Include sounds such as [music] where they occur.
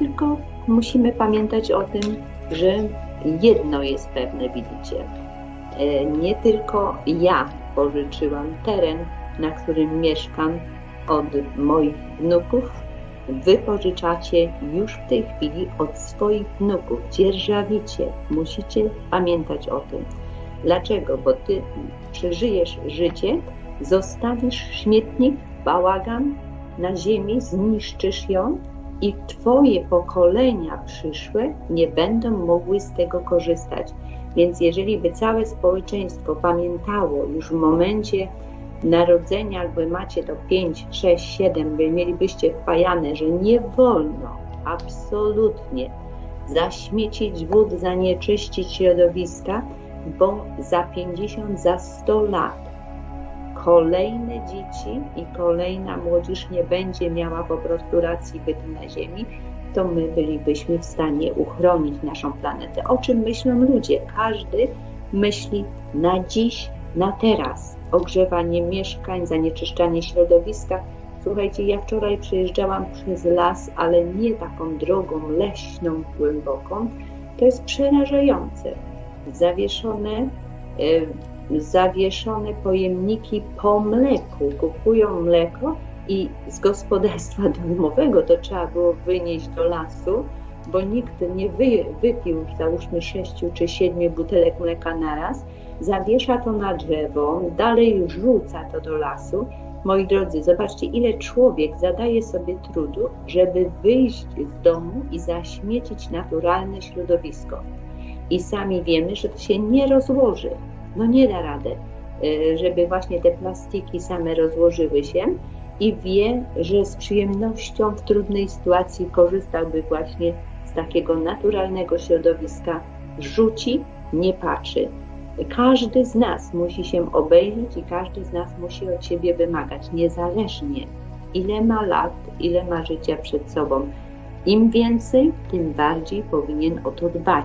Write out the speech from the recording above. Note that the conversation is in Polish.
tylko musimy pamiętać o tym, że jedno jest pewne, widzicie. E, Nie tylko ja pożyczyłam teren, na którym mieszkam od moich wnuków. Wy pożyczacie już w tej chwili od swoich wnuków. Dzierżawicie. Musicie pamiętać o tym. Dlaczego? Bo ty przeżyjesz życie, zostawisz śmietnik, bałagan na ziemi, zniszczysz ją i twoje pokolenia przyszłe nie będą mogły z tego korzystać. Więc jeżeli by całe społeczeństwo pamiętało już w momencie narodzenia, albo macie to 5, 6, 7, wy mielibyście wpajane, że nie wolno absolutnie zaśmiecić wód, zanieczyścić środowiska, bo za 50, za 100 lat kolejne dzieci i kolejna młodzież nie będzie miała po prostu racji bytu na Ziemi, to my bylibyśmy w stanie uchronić naszą planetę. O czym myślą ludzie? Każdy myśli na dziś, na teraz. Ogrzewanie mieszkań, zanieczyszczanie środowiska. Słuchajcie, ja wczoraj przejeżdżałam przez las, ale nie taką drogą leśną, głęboką. To jest przerażające. Zawieszone, e, zawieszone pojemniki po mleku. Kupują mleko i z gospodarstwa [laughs] domowego to trzeba było wynieść do lasu, bo nikt nie wy, wypił załóżmy sześciu czy siedmiu butelek mleka naraz, zawiesza to na drzewo, dalej rzuca to do lasu. Moi drodzy, zobaczcie, ile człowiek zadaje sobie trudu, żeby wyjść z domu i zaśmiecić naturalne środowisko. I sami wiemy, że to się nie rozłoży. No nie da rady, y, żeby właśnie te plastiki same rozłożyły się i wie, że z przyjemnością w trudnej sytuacji korzystałby właśnie z takiego naturalnego środowiska, rzuci, nie patrzy. Każdy z nas musi się obejrzeć i każdy z nas musi od siebie wymagać, niezależnie ile ma lat, ile ma życia przed sobą. Im więcej, tym bardziej powinien o to dbać.